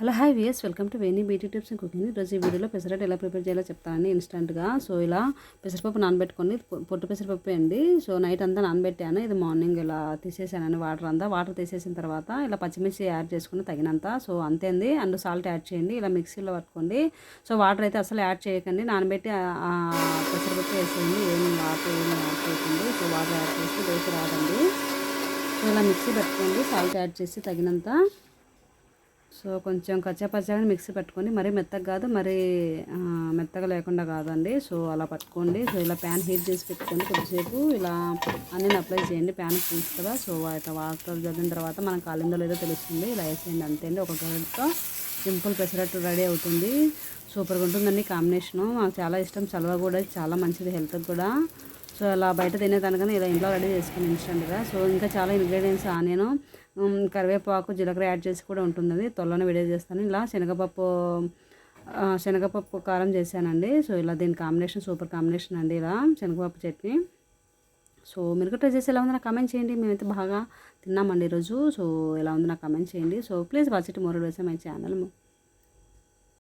Hello hi viewers welcome to Veni beauty tips and cooking. ఈరోజు ఈ వీడియోలో పెసరట్టు ఎలా ప్రిపేర్ చేయాలో చెప్తానండి ఇన్స్టెంట్గా. సో ఇలా పెసరపప్పు నానబెట్టుకోండి పొట్టు పెసరపప్పు అండి. సో నైట్ అంతా నానబెట్టాను. ఇది మార్నింగ్ ఇలా తీసేసానండి వాటర్ అంతా. వాటర్ తీసేసిన తర్వాత ఇలా పచ్చిమిర్చి యాడ్ చేసుకుని తగినంత. సో అంతే అండి. అండ్ సాల్ట్ యాడ్ చేయండి. ఇలా మిక్సీలో పట్టుకోండి. సో వాటర్ అయితే అసలు యాడ్ చేయకండి. నానబెట్టి పెసరపప్పు వేసేయండి. ఏమి వాటర్ ఏమి యాడ్ చేయకండి. సో వాటర్ యాడ్ చేసి వేసి రాదండి. సో ఇలా మిక్సీ పెట్టుకోండి. సాల్ట్ యాడ్ చేసి తగినంత. సో కొంచెం కచ్చాపచ్చాగా మిక్సీ పెట్టుకొని మరీ మెత్తగా కాదు మరీ మెత్తగా లేకుండా కాదండి. సో అలా పట్టుకోండి. సో ఇలా ప్యాన్ హీట్ చేసి పెట్టుకోండి కొద్దిసేపు. ఇలా అన్నీ అప్లై చేయండి ప్యాన్ తెలుసు కదా. సో ఇట్లా వాటర్ చదివిన తర్వాత మనం కాలిందో లేదో తెలుస్తుంది. ఇలా వేసేయండి అంతే అండి. ఒక గంటతో సింపుల్ పెసరట్టు రెడీ అవుతుంది. సూపర్గా ఉంటుందండి కాంబినేషను. నాకు చాలా ఇష్టం. చలవ కూడా చాలా మంచిది హెల్త్కి కూడా. సో అలా బయట తినేదానికన్నా ఇలా ఇంట్లో రెడీ చేసుకుని ఇన్స్టెంట్గా సో ఇంకా చాలా ఇంగ్రీడియంట్స్ ఆనియను కరివేపాకు జీలకర్ర యాడ్ చేసి కూడా ఉంటుంది అది త్వరలోనే వీడియో చేస్తాను. ఇలా శనగపప్పు శనగపప్పు కారం చేశానండి. సో ఇలా దీని కాంబినేషన్ సూపర్ కాంబినేషన్ అండి ఇలా శనగపప్పు చట్నీ. సో మీరు ట్రై చేసి ఎలా ఉంది నాకు కమెంట్ చేయండి. మేమైతే బాగా తిన్నామండి ఈరోజు. సో ఎలా ఉంది నాకు కమెంట్ చేయండి. So please watch it more వేసే మై ఛానల్